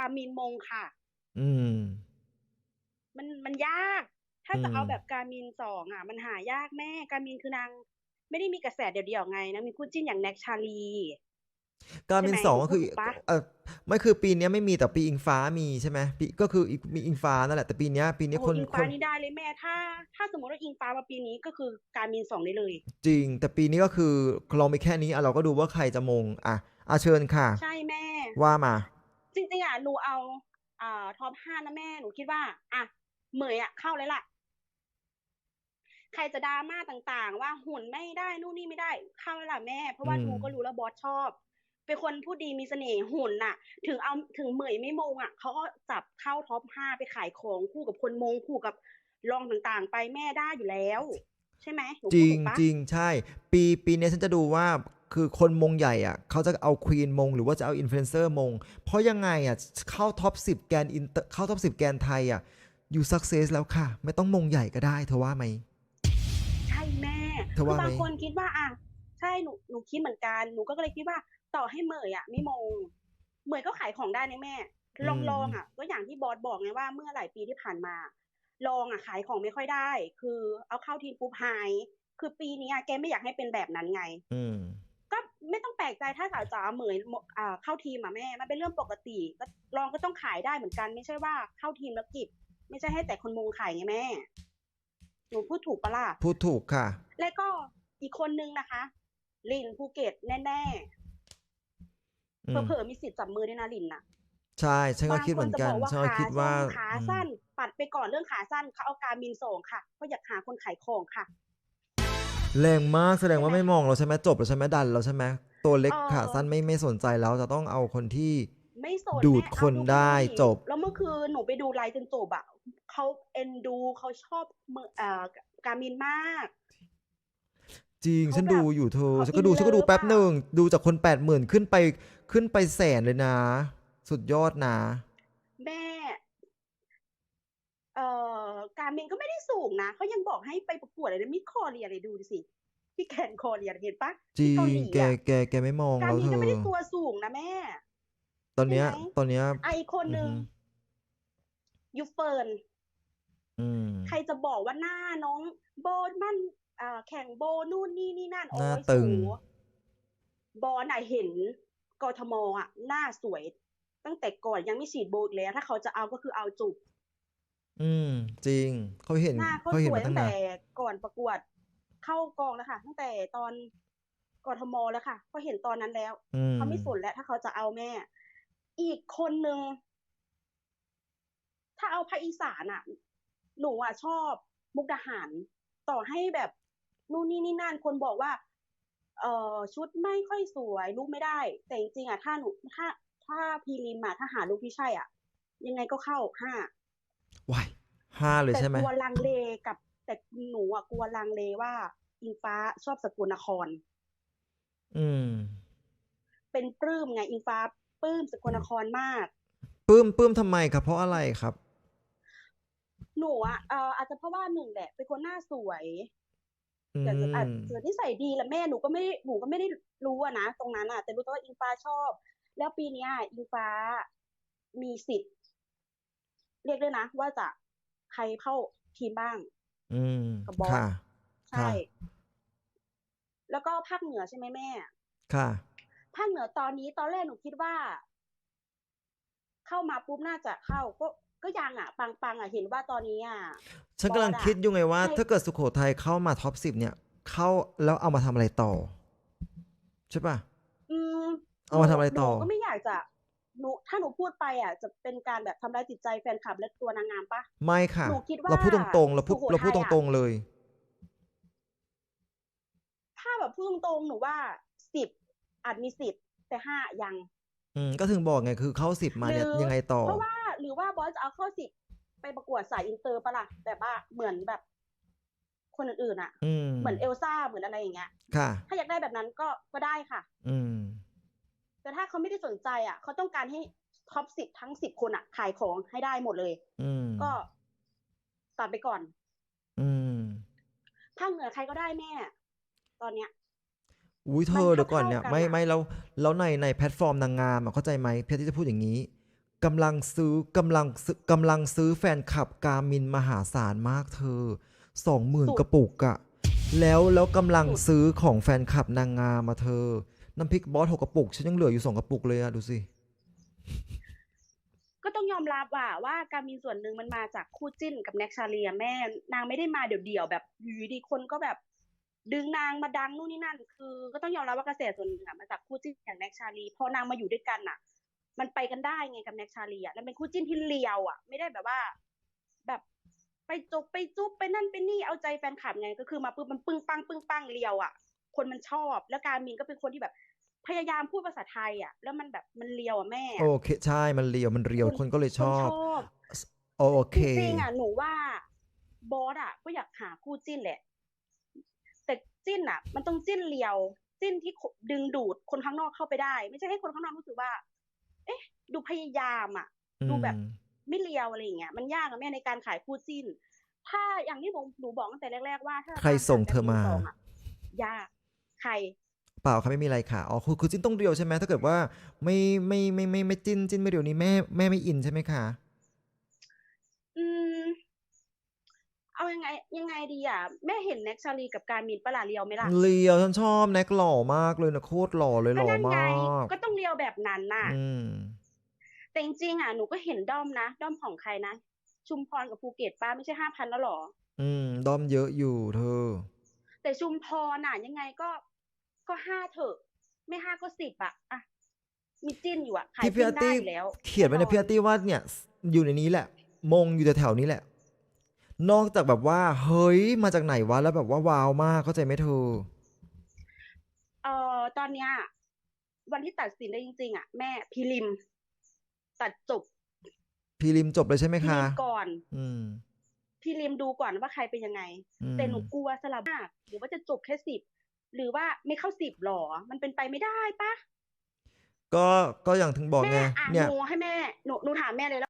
การมินมงค่ะ อืม มันมันยาก ถ้าอืจะเอามแบบการมินสองอะ มันหายากแม่การมินคือนาง ไม่ได้มีกระแสเดี่ยวๆไงนางมีคู่จิ้นอย่างแน็กชาลีการใช่มิไหนมสอหงนูก็พูคืดอถูกปะเออไม่คือปีเนี้ยไม่มีแต่ปีอิงฟ้ามีใช่ไหมปีก็คืออีกมีอิงฟ้านั่นแหละแต่ปีเนี้ยปีนี้โอ้โหคนอิงคฟ้านนี่ได้เลยแม่ถ้า ถ้าสมมติว่าอิงฟ้ามาปีนี้ก็คือการมินสองได้เลย จริง แต่ปีนี้ก็คือเราไม่แค่นี้อะเราก็ดูว่าใครจะมงอะอาเชิญค่ะ ใช่แม่ว่ามา จริงๆอะหนูเอาอ่าท็อปห้านะแม่หนูคิดว่า อะเหมยอะเข้าเลยล่ะ ใครจะดราม่าต่างๆ ว่าหุ่นไม่ได้นู่นนี่ไม่ได้เข้าเลยล่ะแม่ เพราะว่าอืม หนูก็รู้แล้วบอสชอบ เป็นคนพูดดีมีเสน่ห์หุ่นน่ะ ถึงเอาถึงเหมยไม่มงอะเขาก็จับเข้าท็อปห้าไปขายของคู่กับคนมงคู่กับรองต่างๆ ไปแม่ได้อยู่แล้ว ใช่ไหมหนูจพูดริงถูกปะ จริงใช่ ปีปีนี้ฉันจะดูว่า คือคนมงใหญ่อะเขาจะเอาควีนมง หรือว่าจะเอาอินฟลูเอนเซอร์มง เพราะยังไงอะเข้าท็อปสิบแกนอินเตอร์เข้าท็อปสิบแกนไทยอะอยู่สักเซสแล้วค่ะ ไม่ต้องมงใหญ่ก็ได้ เธอว่าไหมใช่แม่เธอคือว่าไหมบางคนคิดว่าอะใช่หนูหนูคิดเหมือนกันหนูก็เลยคิดว่าต่อให้เหมยอะไม่มงเหมยก็ขายของได้นะแม่ ลองลองอะ ก็อย่างที่บอสบอกไงว่าเมื่อหลายปีที่ผ่านมา ลองอะขายของไม่ค่อยได้ คือเอาเข้าทีมปุ๊บหายคือปีนี้อะแกไม่อยากให้เป็นแบบนั้นไง อืมก็ ไม่ต้องแปลกใจถ้าสาวจ๋าเหมยอ่าเข้าทีมอะแม่ มันเป็นเรื่องปกติก็ลองก็ต้องขายได้เหมือนกัน ไม่ใช่ว่าเข้าทีมแล้วกิบไม่ใช่ให้แต่คนมงขายไงแม่หนูพูดถูกปะล่ะพูดถูกค่ะ และก็อีกคนนึงนะคะ ลินภูเก็ตแน่อืๆมเผลอๆมีสิทธิ์จับมือด้วยนะลินน่ะ ใช่ฉันก็บางคิดคเหมืนอนจะกับนอกว่าฉันก็ขาคิดว่าสั้นขาอืมสั้น ปัดไปก่อนเรื่องขาสั้นเขาเอาการมินส่งค่ะเพราะอยากหาคนขายของค่ะ แรงมากแสดงว่าใช่ไหมไม่มองเราใช่ไหมจบแล้วใช่ไหมดันเราใช่ไหมตัวเล็กเออขาสั้นไม่ไม่สนใจแล้วจะต้องเอาคนที่ไม่สนดูดแม่คนเอาได้ลูกจบ แล้วเมื่อคืนหนูไปดูไลฟ์จนจบอะเขาเอ็นดูเขาชอบมือเอ่อการมินมาก จริงเขาฉันแบบดูอยู่เธอเขาฉันก็ดูอินฉันก็ดูเลิฟแป๊บอะหนึ่งดูจากคนแปดหมื่นขึ้นไปขึ้นไปแสนเลยนะ สุดยอดนะ แม่ เอ่อ การมินก็ไม่ได้สูงนะเขายังบอกให้ไปประกวดอะไรนะมิสคอเรียอะไรดูดิสิที่แคนคอเรียเห็นปะจริที่งเกาหลีแกอะแกแกไม่มองการแล้วมินเธก็อไม่ได้ตัวสูงนะแม่ ตอนเนี้ยใช่ไหมตอนเนี้ยไอะอีกคนนึงอือฮึยูเฟิร์นอืมใครจะบอกว่าหน้าน้องโบมันอ่าแข่งโบนู่นนี่นี่นั่นหน้าโอ้ยตึงสูบอลน่ะเห็นกทมอะ หน้าสวย ตั้งแต่ก่อนยังไม่ฉีดโบอีกแล้ว ถ้าเขาจะเอาก็คือเอาจุบ อืม จริงเขาเห็นหน้าเขาเขาสเห็นวยมาตั้ตั้งงนาแต่นก่อนประกวด เข้ากองแล้วค่ะ ตั้งแต่ตอนกทมแล้วค่ะเขาเห็นตอนนั้นแล้วอืม เขาไม่สนแล้วถ้าเขาจะเอาแม่ อีกคนนึง ถ้าเอาภาคอีสานอะ หนูอะชอบมุกดาหาร ต่อให้แบบนู่นนี่นี่นั่นคนบอกว่า เอ่อชุดไม่ค่อยสวยลุกไม่ได้ แต่จริงๆอะถ้าหนูถ้า ถ้าพีริมอะถ้าหาลุกที่ใช่อะ ยังไงก็เข้าห้า ว้ายห้าเลยแต่ใช่ไหมกลัวลังเลกับ แต่หนูอะกลัวลังเลว่า อิงฟ้าชอบสกลนคร อืม เป็นปลื้มไง อิงฟ้าปลื้มสกลนครมากปื้มปื้มทำไมครับ เพราะอะไรครับ หนูอะเอ่ออาจจะเพราะว่าหนึ่งแหละ เป็นคนหน้าสวยอืแต่จะอาจมจะนิสัยดีแหละแม่หนูก็ไม่ได้หนูก็ไม่ได้รู้อะนะตรงนั้นอะแต่รู้แต่ว่าอิงฟ้าชอบ แล้วปีเนี้ยอิงฟ้ามีสิทธิ์ เรียกได้นะ ว่าจะใครเข้าทีมบ้าง อืมกับบอสค่ะใช่ แล้วก็ภาคเหนือใช่ไหมแม่ ค่ะ ภาคเหนือตอนนี้ตอนแรกหนูคิดว่า เข้ามาปุ๊บน่าจะเข้าก็ก็ยังอะ ปังปังๆอะเห็นว่าตอนนี้อะฉันกำลังบอสอะคิดอยู่ไงว่าให้ถ้าเกิดสุโขทัยเข้ามาท็อปสิบเนี่ย เข้าแล้วเอามาทำอะไรต่อ ใช่ป่ะ อืมเอามาทำอะไรต่อหนูก็ไม่อยากจะ หนูถ้าหนูพูดไปอะจะเป็นการแบบทำร้ายจิตใจแฟนคลับและตัวนางงามปะไม่ค่ะ หนูคิดว่าเราพูดตรงๆเราพูดสุโขทัยเราพูดตอะรงๆเลย ถ้าแบบพูดตรงๆหนูว่าสิบอาจมีสิทธิ์แต่ห้ายัง อืมก็ถึงบอกไงคือเข้าสิบมาเนี่ยหรือยังไงต่อเพราะว่า หรือว่าบอสจะเอาข้อสิบไปประกวดสายอินเตอร์ปะล่ะแบบว่าเหมือนแบบ คนอื่นๆอะอืมเหมือนเอลซ่าเหมือนอะไรอย่างเงี้ยค่ะ ถ้าอยากได้แบบนั้นก็ก็ได้ค่ะ อืม แต่ถ้าเขาไม่ได้สนใจอะเขาต้องการให้ท็อปสิบทั้งสิบคนอะ ขายของให้ได้หมดเลยอืมก็ตัดไปก่อน อืมภาคเหนือใครก็ได้แม่ตอนเนี้ยอุ้ยเธมันอเดี๋ยวก่อนเนี่ยเท่าๆกันไม่อะไม่แล้วแล้วในในแพลตฟอร์มนางงามอะเข้าใจไหมเพชรที่จะพูดอย่างนี้กำลังซื้อกำลังซื้อกำลังซื้อแฟนคลับกามินมหาศาลมากเธอสองหมื่นสุดกระปุกอะแล้วแล้วกำลังสุดซื้อของแฟนคลับนางงามมาเธอ น้ำพริกบอสหกกระปุก ฉันยังเหลืออยู่สองกระปุกเลยอะดูสิ ก็ต้องยอมรับว่าว่าการมีส่วนหนึ่งมันมาจากคู่จิ้นกับแน็กชาเลียแม่นางไม่ได้มาเดี่ยวๆแบบอยู่ดีคนก็แบบ ดึงนางมาดังนู่นนี่นั่น คือ ก็ต้องยอมรับว่ากระแสส่วนหนึ่งอะมาจากคู่จิ้นอย่างแน็กชาลีพอนางมาอยู่ด้วยกันอะมันไปกันได้ไงกับแน็กชาลีอะแล้วเป็นคู่จิ้นที่เลียวอะไม่ได้แบบว่า แบบไปจกไปจุ๊บไปนั่นไปนี่เอาใจแฟนคลับไงก็คือมาปุ๊บมันปึ้งปังปึ้งปังเลียวอะคนมันชอบ แล้วการมินก็เป็นคนที่แบบ พยายามพูดภาษาไทยอะแล้วมันแบบมันเลียวอะแม่โอเคใช่มันเรียวมันเรียวคนคนก็เลยชคนอบชอบโอเคจริงๆอะหนูว่าบอสอะ ก็อยากหาคู่จิ้นแหละ แต่จิ้นอะ มันต้องจิ้นเลียว จิ้นที่ดึงดูดคนข้างนอกเข้าไปได้ ไม่ใช่ให้คนข้างนอกรู้สึกว่า เอ๊ะ ดูพยายามอะ ดูแบบอืมไม่เลียวอะไรอย่างเงี้ยมันยากอะแม่ในการขายคู่จิ้น ถ้าอย่างที่ผมหนูบอกตั้งแต่แรก ๆ ว่าถ้าใครส่งเธอมาตสองอะยาก ใคร เปล่าครับไม่มีอะไรค่ะอ๋อคือคือจิ้นต้องเรียวใช่ไหมถ้าเกิดว่าไม่ไม่ไม่ไม่ไม่จิ้นจิ้นไม่เรียวนี้แม่แม่ไม่อินใช่ไหมคะอืม เอายังไง ยังไงดีอะ แม่เห็นแน็กชาลีกับการมินปะลาเลียวไหมล่ะเรียวฉันชอบแน็กหล่อมากเลยนะโคตรหล่อเลยหก็ล่อนั่นไงมากก็ต้องเลียวแบบนั้นน่ะ อืมแต่จริงๆอะหนูก็เห็นด้อมนะด้อมของใครนะชุมพรกับภูเก็ตป้าไม่ใช่ห้าพันแล้วหรอ อืมด้อมเยอะอยู่เธอ แต่ชุมพรน่ะ ยังไงก็ ก็ห้าเถอะ ไม่ห้าก็สิบอะอะมีจิ้นอยู่อะขายที่พี่จิ้อาร์นได้ตี้อยู่แล้วเขียนไว้ในแอพี่อาร์ตี้ว่าเนี่ยอยู่ในนี้แหละ มงอยู่แถวๆนี้แหละ นอกจากแบบว่า เฮ้ยมาจากไหนวะแล้วแบบว่าว้าวมากเข้าใจไหมเธอ เอ่อตอนเนี้ยวันที่ตัดสินได้จริงๆอะแม่พิลิม ตัดจบพีริมจบเลยใช่ไหมพิคะ ลิมก่อนอืมพิลิมดูก่อนว่าใครเป็นยังไง อืมแต่หนูกลัวสลับมากหรือว่าจะจบแค่สิบ หรือว่าไม่เข้าสิบหรอ มันเป็นไปไม่ได้ปะก็ก็อย่างถึงบอกไงแม่อะเนี่ย หนูให้แม่หนูหนูถามแม่เลย